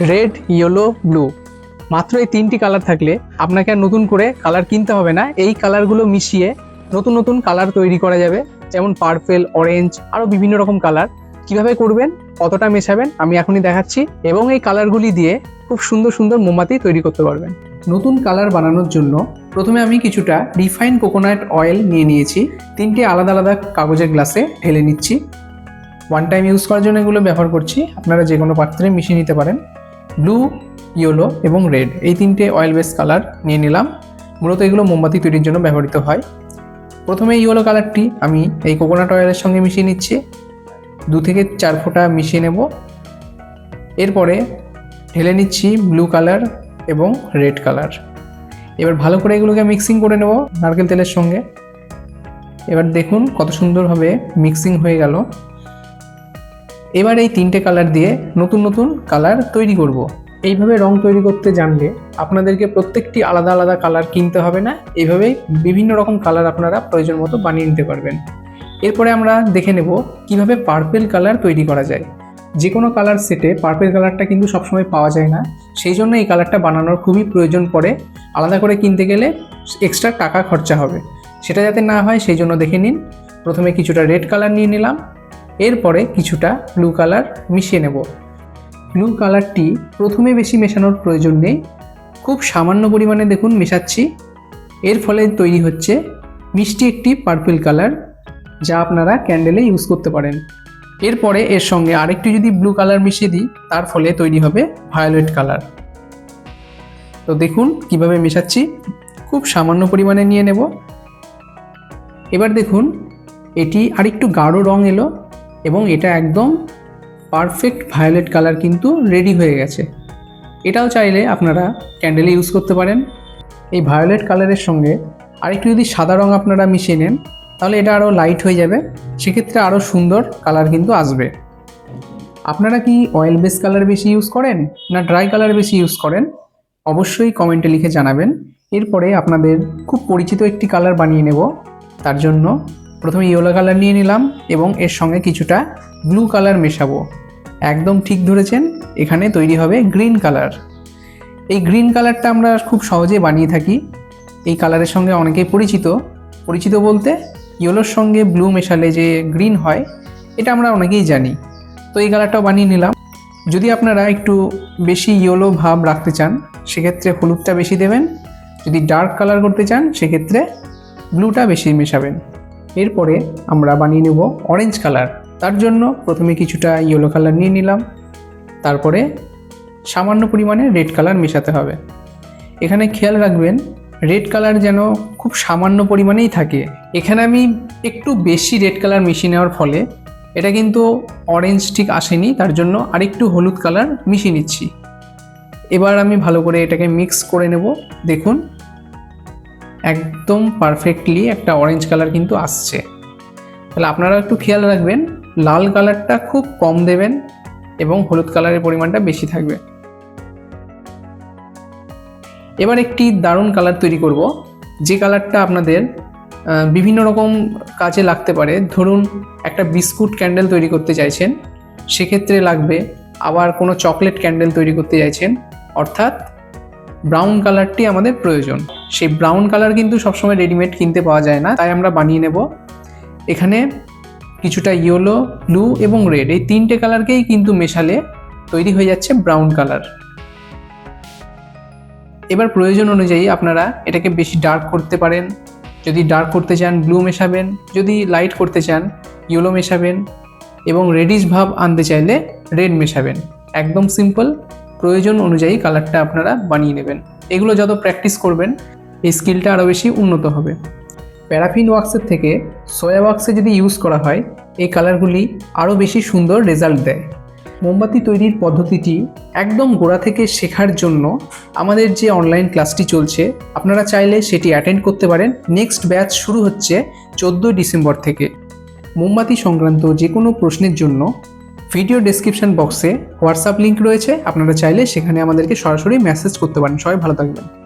Red yellow blue মাত্র এই তিনটি কালার থাকলে আপনাকে আর নতুন করে কালার কিনতে হবে না। এই কালারগুলো মিশিয়ে নতুন নতুন কালার তৈরি করা যাবে। যেমন পার্পেল অরেঞ্জ আরও বিভিন্ন রকম কালার কীভাবে করবেন, কতটা মেশাবেন, আমি এখনই দেখাচ্ছি। এবং এই কালারগুলি দিয়ে খুব সুন্দর সুন্দর মোমবাতি তৈরি করতে পারবেন। নতুন কালার বানানোর জন্য প্রথমে আমি কিছুটা রিফাইন কোকোনাট অয়েল নিয়ে নিয়েছি। তিনটি আলাদা আলাদা কাগজের গ্লাসে ঢেলে নিচ্ছি। ওয়ান টাইম ইউজ করার জন্য এগুলো ব্যবহার করছি। আপনারা যে কোনো পাত্রে মিশিয়ে নিতে পারেন। ব্লু, ইয়েলো এবং রেড। এই তিনটে অয়েল বেস কালার নিয়ে নিলাম। মূলত এগুলো মোমবাতি তৈরির জন্য ব্যবহৃত হয়। প্রথমে ইয়েলো কালারটি আমি এই কোকোনাট অয়েলের সঙ্গে মিশিয়ে নিচ্ছি। দু থেকে চার ফোঁটা মিশিয়ে নেব। এরপরে ঢেলে নিচ্ছি ব্লু কালার এবং রেড কালার এবার ভালো করে এগুলোকে মিক্সিং করে নেব নারকেল তেলের সঙ্গে। এবার দেখুন কত সুন্দরভাবে মিক্সিং হয়ে গেল। এবার এই তিনটে কালার দিয়ে নতুন নতুন কালার তৈরি করব। এইভাবে রং তৈরি করতে জানলে আপনাদেরকে প্রত্যেকটি আলাদা আলাদা কালার কিনতে হবে না এইভাবেই বিভিন্ন রকম কালার আপনারা প্রয়োজন মতো বানিয়ে নিতে পারবেন। এরপরে আমরা দেখে নেব কীভাবে পার্পেল কালার তৈরি করা যায়। যে কোনো কালার সেটে পার্পেল কালারটা কিন্তু সবসময় পাওয়া যায় না, সেই জন্য এই কালারটা বানানোর খুবই প্রয়োজন পড়ে। আলাদা করে কিনতে গেলে এক্সট্রা টাকা খরচা হবে। সেটা যাতে না হয়, সেই জন্য দেখে নিন। প্রথমে কিছুটা রেড কালার নিয়ে নিলাম। এরপরে কিছুটা ব্লু কালার মিশিয়ে নেব। ব্লু কালারটি প্রথমে বেশি মেশানোর প্রয়োজন নেই। খুব সামান্য পরিমাণে দেখুন মেশাচ্ছি। এর ফলে তৈরি হচ্ছে মিষ্টি একটি পার্পল কালার যা আপনারা ক্যান্ডেলে ইউজ করতে পারেন। এরপরে এর সঙ্গে আরেকটু যদি ব্লু কালার মিশিয়ে দিই, তার ফলে তৈরি হবে ভায়োলেট কালার তো দেখুন কীভাবে মেশাচ্ছি। খুব সামান্য পরিমাণে নিয়ে নেব। এবার দেখুন, এটি আরেকটু গাঢ় রং এলো। এবং এটা একদম পারফেক্ট ভায়োলেট কালার কিন্তু রেডি হয়ে গেছে। এটাও চাইলে আপনারা ক্যান্ডেলে ইউজ করতে পারেন। এই ভায়োলেট কালারের সঙ্গে আরেকটু যদি সাদা রঙ আপনারা মিশিয়ে নেন, তাহলে এটা আরও লাইট হয়ে যাবে। সেক্ষেত্রে আরও সুন্দর কালার কিন্তু আসবে। আপনারা কি অয়েল বেস কালার বেশি ইউজ করেন না ড্রাই কালার বেশি ইউজ করেন? অবশ্যই কমেন্টে লিখে জানাবেন। এরপরে আপনাদের খুব পরিচিত একটি কালার বানিয়ে নেব। তার জন্য প্রথমে ইয়েলো কালার নিয়ে নিলাম এবং এর সঙ্গে কিছুটা ব্লু কালার মেশাবো। একদম ঠিক ধরেছেন, এখানে তৈরি হবে গ্রিন কালার। এই গ্রিন কালারটা আমরা খুব সহজে বানিয়ে থাকি। এই কালারের সঙ্গে অনেকেই পরিচিত। পরিচিত বলতে ইয়েলোর সঙ্গে ব্লু মেশালে যে গ্রিন হয়, এটা আমরা অনেকেই জানি। তো এই কালারটাও বানিয়ে নিলাম। যদি আপনারা একটু বেশি ইয়েলো ভাব রাখতে চান, সেক্ষেত্রে হলুদটা বেশি দেবেন। যদি ডার্ক কালার করতে চান, সেক্ষেত্রে ব্লুটা বেশি মেশাবেন। এরপরে আমরা বানিয়ে নেব অরেঞ্জ কালার তার জন্য প্রথমে কিছুটা ইয়েলো কালার নিয়ে নিলাম। তারপরে সামান্য পরিমাণে রেড কালার মেশাতে হবে। এখানে খেয়াল রাখবেন রেড কালার যেন খুব সামান্য পরিমাণেই থাকে। এখানে আমি একটু বেশি রেড কালার মিশিয়ে নেওয়ার ফলে এটা কিন্তু অরেঞ্জ ঠিক আসেনি, তার জন্য আরেকটু হলুদ কালার মিশিয়ে নিচ্ছি। এবার আমি ভালো করে এটাকে মিক্স করে নেব। দেখুন একদম পারফেক্টলি একটা অরেঞ্জ কালার কিন্তু আসছে। তাহলে আপনারা একটু খেয়াল রাখবেন, লাল কালারটা খুব কম দেবেন এবং হলুদ কালারের পরিমাণটা বেশি থাকবে। এবার একটি দারুণ কালার তৈরি করব, যে কালারটা আপনাদের বিভিন্ন রকম কাজে লাগতে পারে। ধরুন, একটা বিস্কুট ক্যান্ডেল তৈরি করতে চাইছেন, সেক্ষেত্রে লাগবে আবার কোনো চকলেট ক্যান্ডেল তৈরি করতে চাইছেন, অর্থাৎ ব্রাউন কালারটি আমাদের প্রয়োজন। সেই ব্রাউন কালার কিন্তু সবসময় রেডিমেড কিনতে পাওয়া যায় না, তাই আমরা বানিয়ে নেব। এখানে কিছুটা ইয়েলো ব্লু এবং রেড এই তিনটে কালারকেই কিন্তু মেশালে তৈরি হয়ে যাচ্ছে ব্রাউন কালার এবার প্রয়োজন অনুযায়ী আপনারা এটাকে বেশি ডার্ক করতে পারেন। যদি ডার্ক করতে চান ব্লু মেশাবেন। যদি লাইট করতে চান ইয়েলো মেশাবেন এবং রেডিশ ভাব আনতে চাইলে রেড মেশাবেন। একদম সিম্পল প্রয়োজন অনুযায়ী কালারটা আপনারা বানিয়ে নেবেন। এগুলো যত প্র্যাকটিস করবেন এই স্কিলটা আরও বেশি উন্নত হবে। প্যারাফিন ওয়াক্সের থেকে সোয়া ওয়াক্সে যদি ইউজ করা হয়, এই কালারগুলি আরও বেশি সুন্দর রেজাল্ট দেয়। মোমবাতি তৈরির পদ্ধতিটি একদম গোড়া থেকে শেখার জন্য আমাদের যে অনলাইন ক্লাসটি চলছে, আপনারা চাইলে সেটি অ্যাটেন্ড করতে পারেন। নেক্সট ব্যাচ শুরু হচ্ছে চোদ্দোই ডিসেম্বর থেকে। মোমবাতি সংক্রান্ত যে কোনো প্রশ্নের জন্য ভিডিও ডেসক্রিপশন বক্সে হোয়াটসঅ্যাপ লিঙ্ক রয়েছে, আপনারা চাইলে সেখানে আমাদেরকে সরাসরি মেসেজ করতে পারেন। সবাই ভালো থাকবেন।